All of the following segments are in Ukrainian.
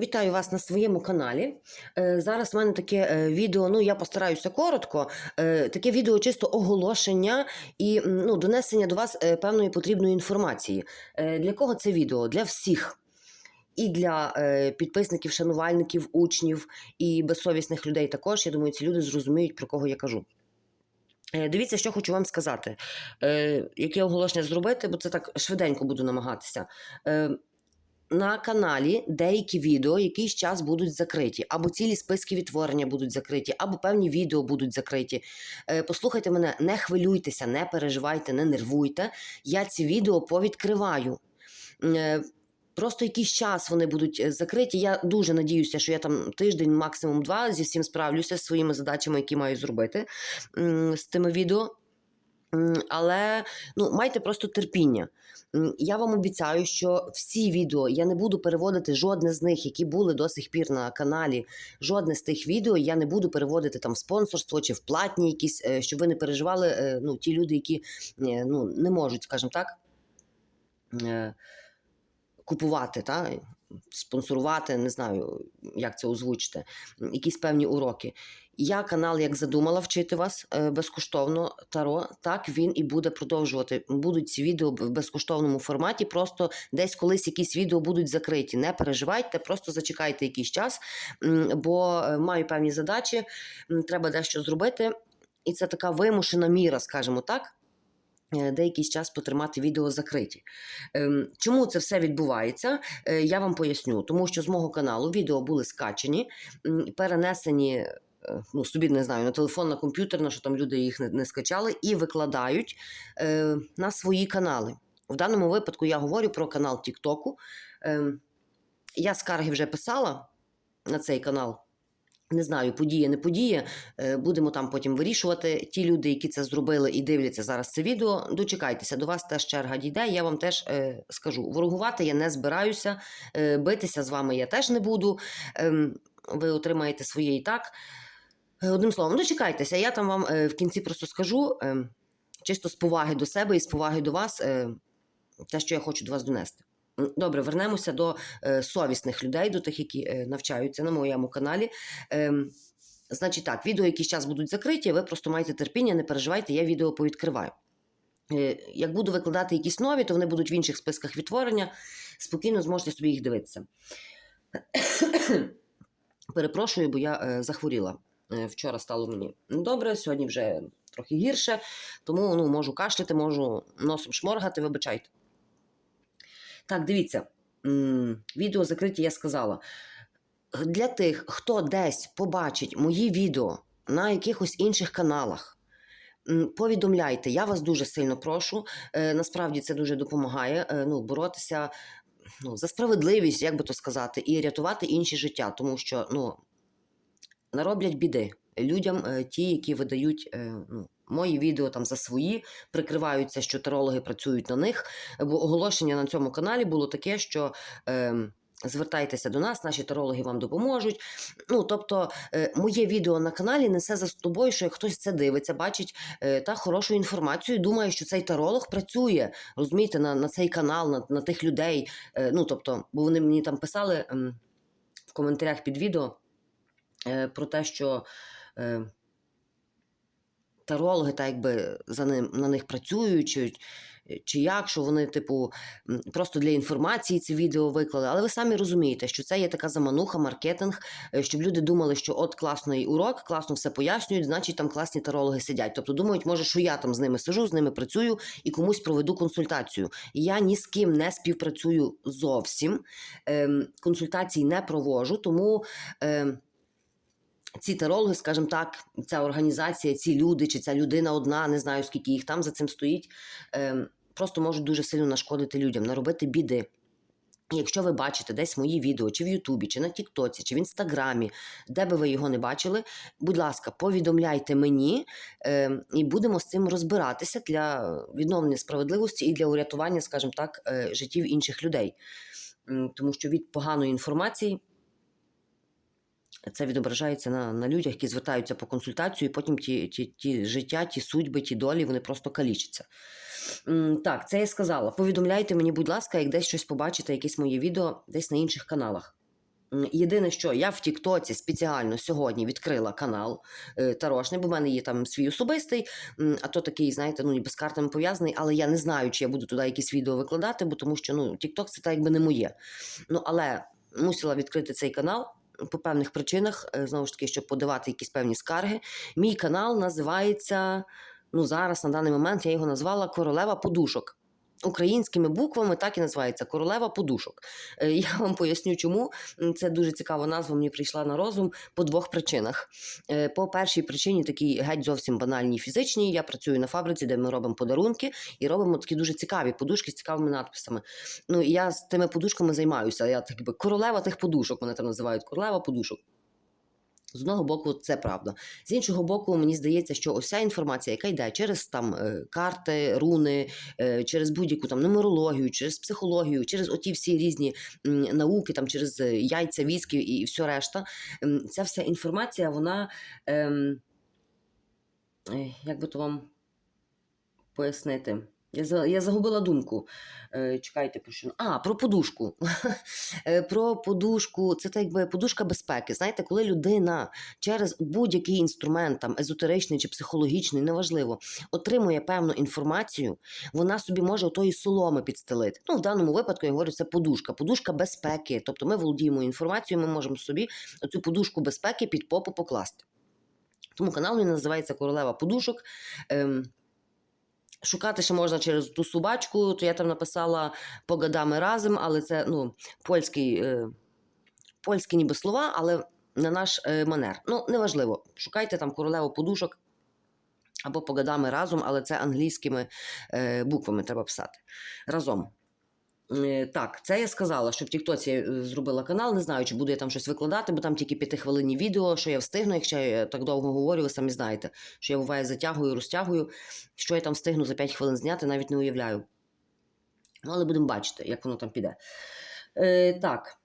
Вітаю вас на своєму каналі. Е, Зараз в мене таке е, відео. Ну я постараюся коротко. е, Таке відео чисто оголошення і ну, донесення до вас певної потрібної інформації. Для кого це відео? Для всіх. І для підписників, шанувальників, учнів і безсовісних людей також. Я думаю, ці люди зрозуміють, про кого я кажу. Дивіться, що хочу вам сказати. Яке оголошення зробити, бо це так швиденько буду намагатися. На каналі деякі відео якийсь час будуть закриті, або цілі списки відтворення будуть закриті, або певні відео будуть закриті. Е, Послухайте мене, не хвилюйтеся, не переживайте, не нервуйте. Я ці відео повідкриваю. Е, Просто якийсь час вони будуть е, закриті. Я дуже надіюся, що я там тиждень, максимум два, зі всім справлюся з своїми задачами, які маю зробити з тими відео. Але ну, майте просто терпіння. Я вам обіцяю, що всі відео я не буду переводити жодне з них, які були до сих пір на каналі. Жодне з тих відео я не буду переводити там в спонсорство чи в платні якісь, е, щоб ви не переживали. е, Ну, ті люди, які е, ну, не можуть, скажімо так. Купувати, та, спонсорувати, не знаю, як це озвучити, якісь певні уроки. Я канал, як задумала вчити вас е, безкоштовно таро, так він і буде продовжувати. Будуть ці відео в безкоштовному форматі. Просто десь колись якісь відео будуть закриті. Не переживайте, просто зачекайте якийсь час, бо е, маю певні задачі, треба дещо зробити. І це така вимушена міра, скажімо так. Е, Деякий час потримати відео закриті. Ем, Чому це все відбувається? Е, Я вам поясню. Тому що з мого каналу відео були скачені, перенесені е, ну, собі не знаю, на телефон, на комп'ютер, на що там люди їх не, не скачали, і викладають е, на свої канали. В даному випадку я говорю про канал Тіктоку. Е, я скарги вже писала на цей канал. Не знаю, подіє, не подіє. Е, Будемо там потім вирішувати. Ті люди, які це зробили і дивляться зараз це відео, дочекайтеся, до вас теж черга дійде. Я вам теж е, скажу: ворогувати я не збираюся, е, битися з вами я теж не буду. Ем, ви отримаєте своє і так. Е, Одним словом, дочекайтеся, я там вам е, в кінці просто скажу, е, чисто з поваги до себе і з поваги до вас, е, те, що я хочу до вас донести. Добре, вернемося до е, совісних людей, до тих, які е, навчаються на моєму каналі. Ем, Значить так, відео якийсь час будуть закриті, ви просто маєте терпіння, не переживайте, я відео повідкриваю. Е, Як буду викладати якісь нові, то вони будуть в інших списках відтворення. Спокійно зможете собі їх дивитися. Перепрошую, бо я е, захворіла. Е, Вчора стало мені добре, сьогодні вже трохи гірше, тому ну, можу кашляти, можу носом шморгати, вибачайте. Так, дивіться, відео закриті, я сказала. Для тих, хто десь побачить мої відео на якихось інших каналах, повідомляйте, я вас дуже сильно прошу. Е, Насправді це дуже допомагає е, ну, боротися ну, за справедливість, як би то сказати, і рятувати інші життя, тому що ну, нароблять біди людям, е, ті, які видають ну, мої відео там за свої, прикриваються, що тарологи працюють на них. Бо оголошення на цьому каналі було таке, що. Е, Звертайтеся до нас, наші тарологи вам допоможуть. Ну, тобто, е, моє відео на каналі несе за тобою, що як хтось це дивиться, бачить е, та хорошу інформацію, думає, що цей таролог працює, розумієте, на, на цей канал, на, на тих людей. Е, ну, тобто, бо вони мені там писали ем, в коментарях під відео про те, що тарологи так якби за ним, на них працюють, чи, чи як, що вони, типу, просто для інформації ці відео виклали. Але ви самі розумієте, що це є така замануха, маркетинг, е, щоб люди думали, що от класний урок, класно все пояснюють, значить там класні тарологи сидять. Тобто думають, може, що я там з ними сижу, з ними працюю і комусь проведу консультацію. Я ні з ким не співпрацюю зовсім, ем, консультацій не провожу, тому. Ці тарологи, скажімо так, ця організація, ці люди, чи ця людина одна, не знаю скільки їх там за цим стоїть, ем, просто можуть дуже сильно нашкодити людям, наробити біди. Якщо ви бачите десь мої відео, чи в Ютубі, чи на Тіктоці, чи в Інстаграмі, де би ви його не бачили, будь ласка, повідомляйте мені, ем, і будемо з цим розбиратися для відновлення справедливості і для урятування, скажімо так, е, життів інших людей. Тому що від поганої інформації це відображається на, на людях, які звертаються по консультацію, і потім ті, ті, ті життя, ті судьби, ті долі, вони просто калічаться. Так, це я сказала. Повідомляйте мені, будь ласка, як десь щось побачите, якесь моє відео десь на інших каналах. Єдине, що я в Тіктоці спеціально сьогодні відкрила канал е, Тарошний, бо в мене є там свій особистий, а то такий, знаєте, ну ніби з картами пов'язаний, але я не знаю, чи я буду туди якісь відео викладати, бо тому що ну, Тікток це так якби не моє. Ну, але мусила відкрити цей канал. По певних причинах, е, знову ж таки, щоб подавати якісь певні скарги. Мій канал називається, ну зараз на даний момент я його назвала Королева подушок. Українськими буквами так і називається Королева подушок. Е, Я вам поясню, чому це дуже цікава назва. Мені прийшла на розум по двох причинах. Е, По першій причині, такій геть зовсім банальній фізичній. Я працюю на фабриці, де ми робимо подарунки і робимо такі дуже цікаві подушки з цікавими надписами. Ну і я з тими подушками займаюся. Я так би королева тих подушок. Мене там називають королева подушок. З одного боку, це правда. З іншого боку, мені здається, що ось ця інформація, яка йде через там е, карти, руни, е, через будь-яку там нумерологію, через психологію, через оті всі різні науки, там через е, яйця, віски і все решта. Ця вся інформація, вона ем, як би то вам пояснити. Я, за- я загубила думку. Е, чекайте, про що. А, про подушку. Е, про подушку. Це так якби подушка безпеки. Знаєте, коли людина через будь-який інструмент, там езотеричний чи психологічний, неважливо, отримує певну інформацію, вона собі може отої соломи підстелити. Ну, в даному випадку я говорю, це подушка, подушка безпеки. Тобто ми володіємо інформацією, ми можемо собі оцю подушку безпеки під попу покласти. Тому канал він називається Королева подушок. Ем, Шукати ще можна через ту собачку, то я там написала погадами разом, але це ну, польський, е, польські ніби слова, але на наш е, манер. Ну, неважливо. Шукайте там королеву подушок або погадами разом, але це англійськими е, буквами треба писати разом. Е, Так, це я сказала, що в Тіктоці е, зробила канал. Не знаю, чи буду я там щось викладати, бо там тільки п'ятихвилинні відео, що я встигну, якщо я так довго говорю, ви самі знаєте, що я буває затягую, розтягую. Що я там встигну за 5 хвилин зняти, навіть не уявляю. Ну, але будемо бачити, як воно там піде. Е, так.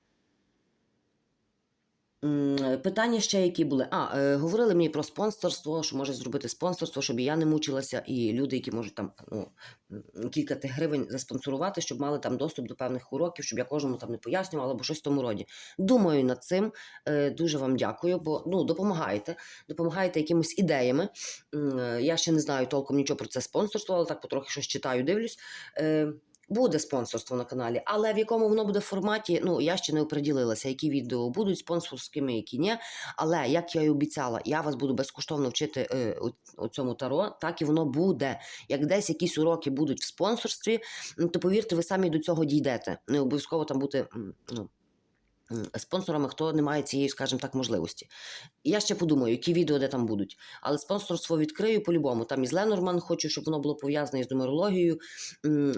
Питання ще які були. А, е, говорили мені про спонсорство, що може зробити спонсорство, щоб я не мучилася, і люди, які можуть там ну, кілька тих гривень заспонсорувати, щоб мали там доступ до певних уроків, щоб я кожному там не пояснювала або щось в тому роді. Думаю над цим. Е, дуже вам дякую, бо ну, допомагаєте, допомагаєте якимись ідеями. Е, Я ще не знаю толком нічого про це спонсорство, але так потрохи щось читаю, дивлюсь. Е, Буде спонсорство на каналі, але в якому воно буде форматі, ну я ще не оприділилася, які відео будуть спонсорськими, які ні. Але як я і обіцяла, я вас буду безкоштовно вчити е, у, цьому таро, так і воно буде. Як десь якісь уроки будуть в спонсорстві, то повірте, ви самі до цього дійдете. Не обов'язково там бути ну, спонсорами, хто не має цієї, скажімо так, можливості. Я ще подумаю, які відео де там будуть. Але спонсорство відкрию по-любому. Там із Ленорман хочу, щоб воно було пов'язане з нумерологією,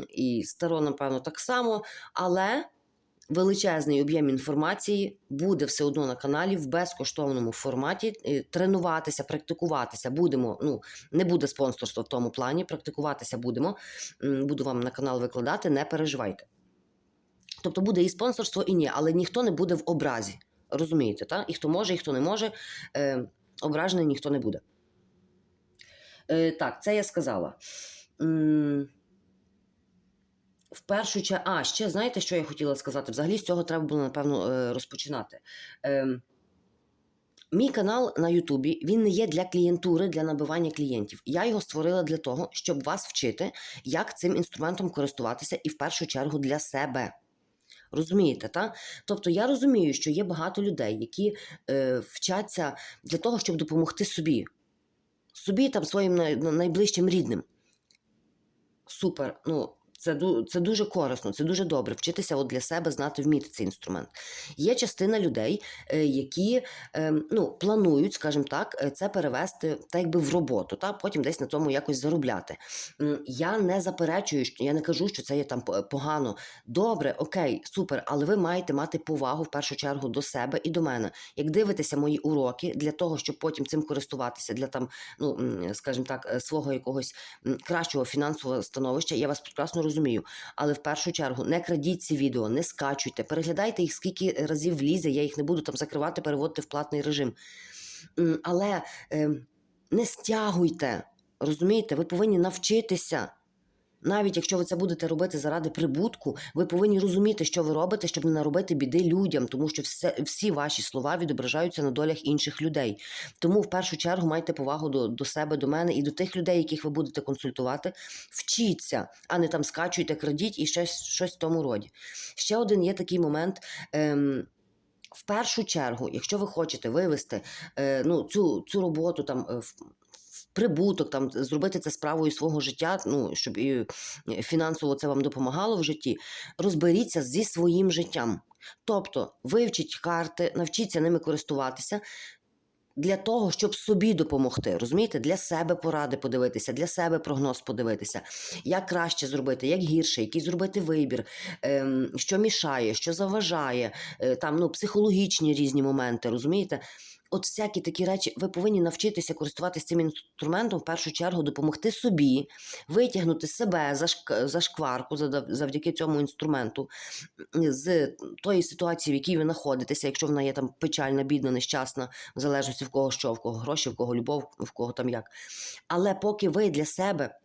і старо, напевно, так само. Але величезний об'єм інформації буде все одно на каналі в безкоштовному форматі. Е, Тренуватися, практикуватися будемо. Ну, не буде спонсорства в тому плані, практикуватися будемо. Буду вам на канал викладати, не переживайте. Тобто буде і спонсорство, і ні, але ніхто не буде в образі. Розумієте, так? І хто може, і хто не може, е, ображений ніхто не буде. Е, так, це я сказала. М, В першу чергу, а ще знаєте, що я хотіла сказати? Взагалі з цього треба було, напевно, е, розпочинати. Е, Мій канал на Ютубі він не є для клієнтури, для набивання клієнтів. Я його створила для того, щоб вас вчити, як цим інструментом користуватися, і в першу чергу для себе. Розумієте, та? Тобто я розумію, що є багато людей, які е, вчаться для того, щоб допомогти собі, собі там своїм най- найближчим рідним. Супер. Ну, це, це дуже корисно, це дуже добре. Вчитися от для себе знати, вміти цей інструмент. Є частина людей, е, які е, ну, планують, скажімо так, е, це перевести так якби в роботу, та потім десь на тому якось заробляти. Я не заперечую, що- я не кажу, що це є там погано. Добре, окей, супер, але ви маєте мати повагу в першу чергу до себе і до мене. Як дивитеся мої уроки для того, щоб потім цим користуватися, для там, ну скажімо так, е, свого якогось кращого фінансового становища, я вас прекрасно розумію. Але в першу чергу не крадіть ці відео, не скачуйте, переглядайте їх скільки разів влізе, я їх не буду там закривати, переводити в платний режим. Але е, не стягуйте. Розумієте, ви повинні навчитися. Навіть якщо ви це будете робити заради прибутку, ви повинні розуміти, що ви робите, щоб не наробити біди людям, тому що все, всі ваші слова відображаються на долях інших людей. Тому в першу чергу майте повагу до, до себе, до мене і до тих людей, яких ви будете консультувати. Вчіться, а не там скачуйте, крадіть і щось, щось в тому роді. Ще один є такий момент. Ем, в першу чергу, якщо ви хочете вивести е, ну, цю, цю роботу там е, в, прибуток, там зробити це справою свого життя, ну щоб і е, фінансово це вам допомагало в житті, розберіться зі своїм життям. Тобто вивчіть карти, навчіться ними користуватися. Для того, щоб собі допомогти, розумієте, для себе поради подивитися, для себе прогноз подивитися, як краще зробити, як гірше, який зробити вибір, ем, що мішає, що заважає, е, там ну, психологічні різні моменти, розумієте? От всякі такі речі, ви повинні навчитися користуватися цим інструментом, в першу чергу допомогти собі, витягнути себе за, за шкварку завдяки цьому інструменту з тої ситуації, в якій ви знаходитеся, якщо вона є там печальна, бідна, нещасна, в залежності в кого що, в кого гроші, в кого любов, в кого там як. Але поки ви для себе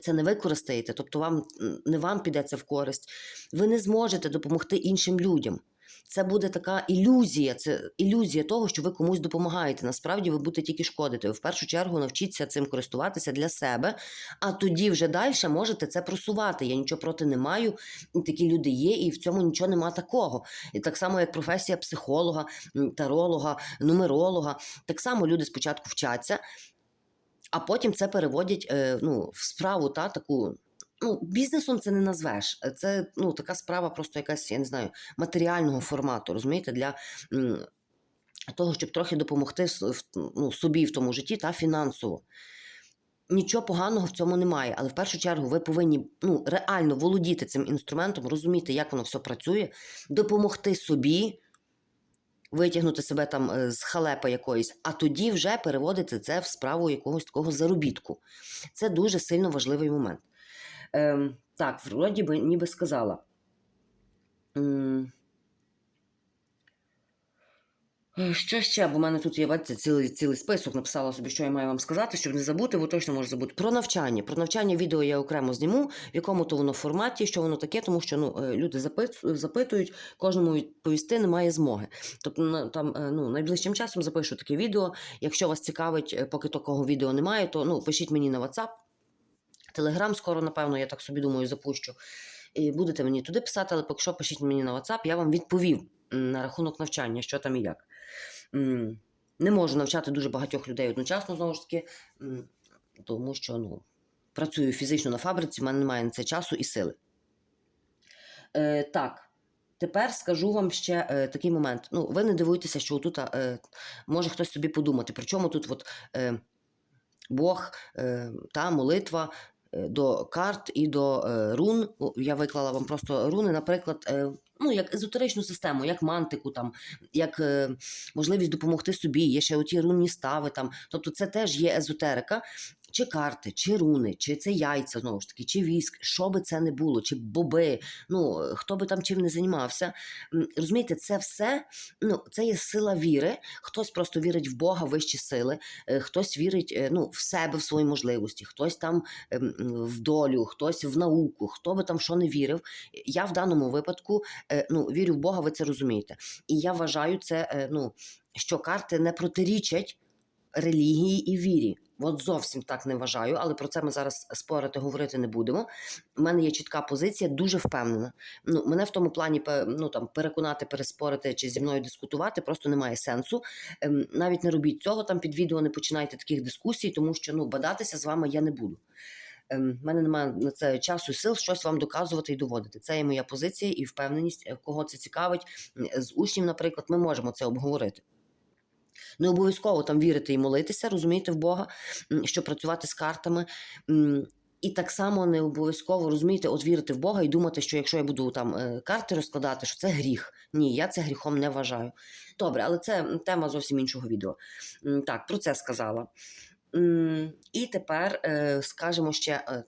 це не використаєте, тобто вам не вам піде це в користь, ви не зможете допомогти іншим людям. Це буде така ілюзія, це ілюзія того, що ви комусь допомагаєте. Насправді ви будете тільки шкодити. Ви в першу чергу навчіться цим користуватися для себе, а тоді вже далі можете це просувати. Я нічого проти не маю. Такі люди є, і в цьому нічого нема такого. І так само, як професія психолога, таролога, нумеролога. Так само люди спочатку вчаться, а потім це переводять е, ну, в справу та таку. Ну, бізнесом це не назвеш. Це ну, така справа, просто якась, я не знаю, матеріального формату, розумієте, для того, щоб трохи допомогти ну, собі в тому житті та фінансово. Нічого поганого в цьому немає, але в першу чергу ви повинні ну, реально володіти цим інструментом, розуміти, як воно все працює, допомогти собі, витягнути себе там е, з халепи якоїсь, а тоді вже переводити це в справу якогось такого заробітку. Це дуже сильно важливий момент. Ем, так, вроді би ніби сказала. Е, Що ще? Бо в мене тут є бачите, цілий, цілий список, написала собі, що я маю вам сказати, щоб не забути, бо точно можу забути. Про навчання. Про навчання відео я окремо зніму, в якому то воно форматі, що воно таке, тому що ну, е, люди запитують, кожному відповісти немає змоги. Тобто там е, ну, найближчим часом запишу таке відео. Якщо вас цікавить, е, поки такого відео немає, то ну, пишіть мені на WhatsApp. Телеграм скоро, напевно, я так собі думаю, запущу. І будете мені туди писати, але поки що пишіть мені на WhatsApp, я вам відповів на рахунок навчання, що там і як. Не можу навчати дуже багатьох людей одночасно, знову ж таки, тому що ну, працюю фізично на фабриці, в мене немає на це часу і сили. Е, так, тепер скажу вам ще е, такий момент. Ну, ви не дивуйтеся, що тут е, може хтось собі подумати. Причому тут от, е, Бог е, та молитва до карт і до е, рун. Я виклала вам просто руни, наприклад, е, ну, як езотеричну систему, як мантику, там, як е, можливість допомогти собі. Є ще оті рунні стави. Там. Тобто це теж є езотерика. Чи карти, чи руни, чи це яйця, знову ж таки, чи віск, що би це не було, чи боби, ну хто би там чим не займався. Розумієте, це все ну, це є сила віри. Хтось просто вірить в Бога, вищі сили, е, хтось вірить е, ну, в себе, в свої можливості, хтось там ем, в долю, хтось в науку, хто би там що не вірив. Я в даному випадку е, ну, вірю в Бога, ви це розумієте. І я вважаю це, ну, що карти не протирічать релігії і вірі. От зовсім так не вважаю, але про це ми зараз спорити, говорити не будемо. У мене є чітка позиція, дуже впевнена. Ну, мене в тому плані ну, там, переконати, переспорити чи зі мною дискутувати просто немає сенсу. Ем, навіть не робіть цього там під відео, не починайте таких дискусій, тому що ну, бадатися з вами я не буду. Ем, в мене немає на це часу і сил щось вам доказувати і доводити. Це є моя позиція і впевненість, Е, кого це цікавить. З учнів, наприклад, ми можемо це обговорити. Не обов'язково там вірити і молитися, розумієте, в Бога, щоб працювати з картами. І так само не обов'язково розумієте, от вірити в Бога і думати, що якщо я буду там е, карти розкладати, що це гріх. Ні, я це гріхом не вважаю. Добре, але це тема зовсім іншого відео. Так, про це сказала. І тепер е, скажемо ще.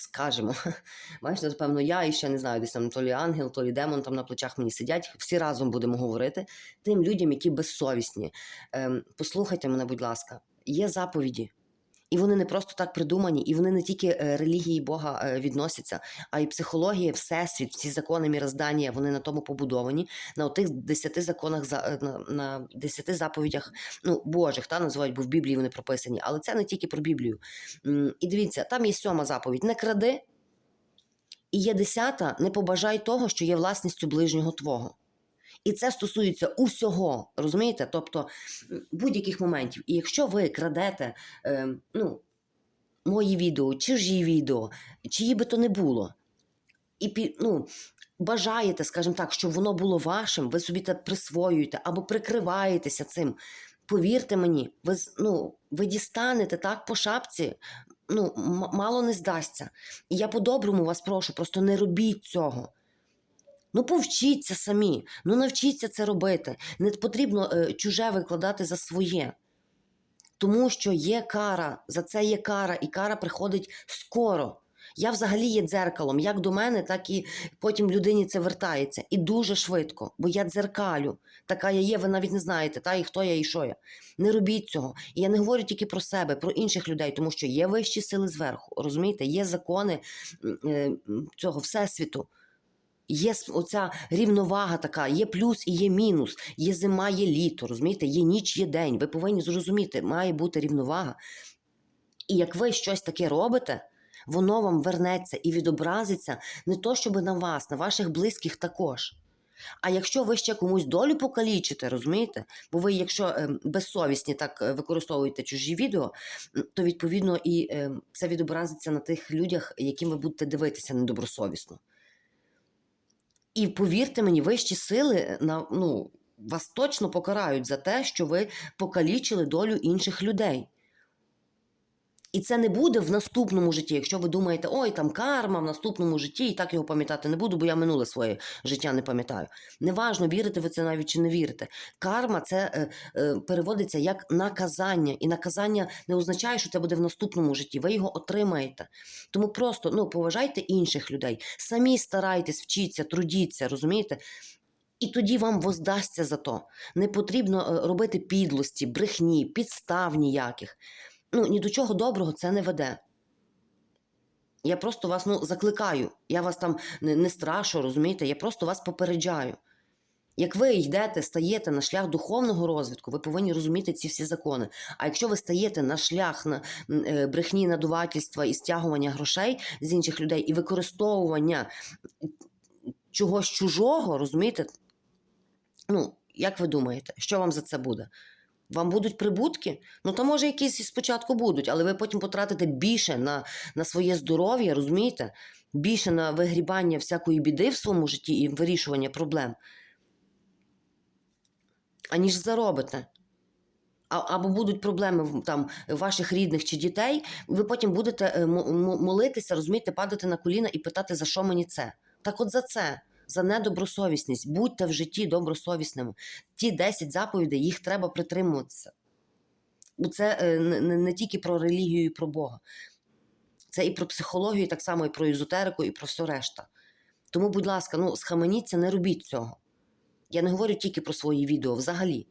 Скажемо, бачите, напевно, я і ще не знаю, десь там то лі ангел, то лі демон там на плечах мені сидять. Всі разом будемо говорити тим людям, які безсовісні. Ем, послухайте мене, будь ласка, є заповіді, І вони не просто так придумані, і вони не тільки е, релігії Бога е, відносяться, а й психологія, всесвіт, всі закони міроздання, вони на тому побудовані, на тих десяти законах е, на, десяти заповідях ну, Божих, та називають, бо в Біблії вони прописані. Але це не тільки про Біблію. І дивіться, там є сьома заповідь: не кради. І є десята, не побажай того, що є власністю ближнього твого. І це стосується усього, розумієте? Тобто будь-яких моментів. І якщо ви крадете е, ну, мої відео, чужі відео, чиї би то не було, і ну, бажаєте, скажімо так, щоб воно було вашим, ви собі це присвоюєте або прикриваєтеся цим. Повірте мені, ви, ну, ви дістанете так по шапці, ну, мало не здасться. І я по-доброму вас прошу, просто не робіть цього. Ну, повчіться самі, ну навчіться це робити. Не потрібно е, чуже викладати за своє. Тому що є кара, за це є кара, і кара приходить скоро. Я взагалі є дзеркалом, як до мене, так і потім людині це вертається. І дуже швидко, бо я дзеркалю. Така я є, ви навіть не знаєте, та і хто я і що я. Не робіть цього. І я не говорю тільки про себе, про інших людей, тому що є вищі сили зверху. Розумієте, є закони е, цього всесвіту. Є оця рівновага така, є плюс і є мінус, є зима, є літо, розумієте, є ніч, є день. Ви повинні зрозуміти, має бути рівновага. І як ви щось таке робите, воно вам вернеться і відобразиться не то, щоб на вас, на ваших близьких також. А якщо ви ще комусь долю покалічите, розумієте? Бо ви, якщо е, безсовісні так е, використовуєте чужі відео, то відповідно і е, це відобразиться на тих людях, яким ви будете дивитися недобросовісно. І повірте мені, вищі сили на, ну, вас точно покарають за те, що ви покалічили долю інших людей. І це не буде в наступному житті. Якщо ви думаєте, ой, там карма в наступному житті, і так його пам'ятати не буду, бо я минуле своє життя не пам'ятаю. Неважно, вірите ви це навіть чи не вірите. Карма це е, е, переводиться як наказання. І наказання не означає, що це буде в наступному житті. Ви його отримаєте. Тому просто ну, поважайте інших людей, самі старайтесь, вчіться, трудіться, розумієте? І тоді вам воздасться за то. Не потрібно е, робити підлості, брехні, підстав ніяких. Ну, ні до чого доброго це не веде. Я просто вас ну, закликаю. Я вас там не, не страшу, розумієте? Я просто вас попереджаю. Як ви йдете, стаєте на шлях духовного розвитку, ви повинні розуміти ці всі закони. А якщо ви стаєте на шлях на е, брехні, надувательства і стягування грошей з інших людей і використовування чогось чужого, розумієте? Ну, як ви думаєте, що вам за це буде? Вам будуть прибутки? Ну, то може якісь спочатку будуть, але ви потім потратите більше на, на своє здоров'я, розумієте? Більше на вигрібання всякої біди в своєму житті і вирішування проблем, аніж заробите. А, або будуть проблеми там ваших рідних чи дітей, ви потім будете е, мо- мо- молитися, розумієте, падати на коліна і питати, за що мені це? Так от за це, за недобросовісність. Будьте в житті добросовісними. Ті 10 заповідей, їх треба притримуватися. Бо це е, не, тільки про релігію і про Бога. Це і про психологію, так само і про езотерику, і про все решта. Тому, будь ласка, ну схаменіться, не робіть цього. Я не говорю тільки про свої відео, взагалі.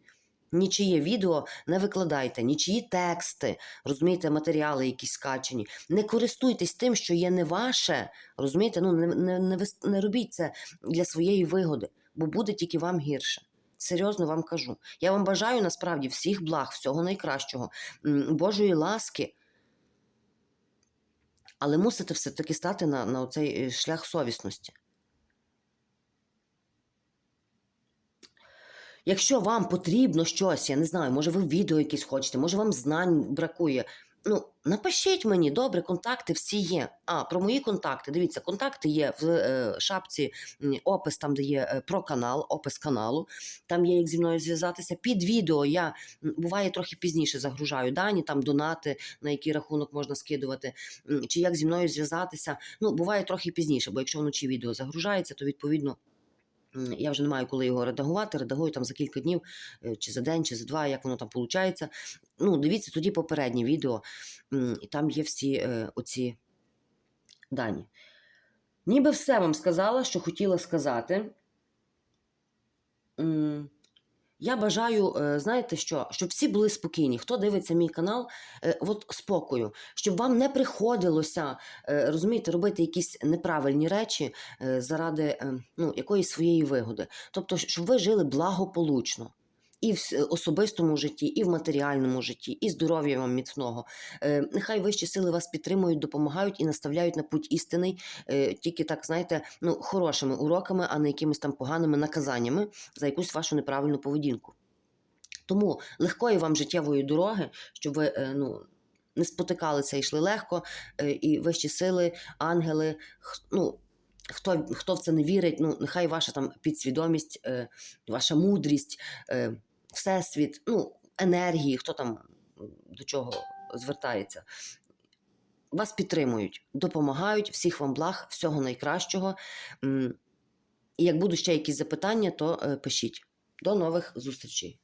Нічиє відео не викладайте, нічиї тексти, розумієте, матеріали якісь скачені. Не користуйтесь тим, що є не ваше. Розумієте, ну не, не, не, не робіть це для своєї вигоди, бо буде тільки вам гірше. Серйозно вам кажу. Я вам бажаю насправді всіх благ, всього найкращого, Божої ласки. Але мусите все-таки стати на, на цей е, шлях совісності. Якщо вам потрібно щось, я не знаю, може ви відео якісь хочете, може вам знань бракує. Ну, напишіть мені, добре, контакти всі є. А, про мої контакти. Дивіться, контакти є в е, шапці, опис там, де є е, про канал, опис каналу. Там є як зі мною зв'язатися. Під відео я буває трохи пізніше загружаю дані, там донати, на який рахунок можна скидувати, чи як зі мною зв'язатися. Ну, буває трохи пізніше, бо якщо вночі відео загружається, то відповідно. Я вже не маю коли його редагувати, редагую там за кілька днів, е, чи за день, чи за два, як воно там виходить. Ну, дивіться тоді попереднє відео, і там є всі е, оці дані. Ніби все вам сказала, що хотіла сказати. Я бажаю, е, знаєте що, щоб всі були спокійні. Хто дивиться мій канал, е, от спокою, щоб вам не приходилося е, розумієте, робити якісь неправильні речі заради е, ну, якоїсь своєї вигоди. Тобто, щоб ви жили благополучно. І в особистому житті, і в матеріальному житті, і здоров'я вам міцного. Е, нехай вищі сили вас підтримують, допомагають і наставляють на путь істинний, е, тільки так, знаєте, ну, хорошими уроками, а не якимись там поганими наказаннями за якусь вашу неправильну поведінку. Тому легкої вам життєвої дороги, щоб ви е, ну, не спотикалися йшли легко, е, і вищі сили, ангели, ну, хто, хто в це не вірить, ну, нехай ваша там підсвідомість, е, ваша мудрість, е, всесвіт, ну, енергії, хто там до чого звертається. Вас підтримують, допомагають, всіх вам благ, всього найкращого. І як будуть ще якісь запитання, то е, пишіть. До нових зустрічей.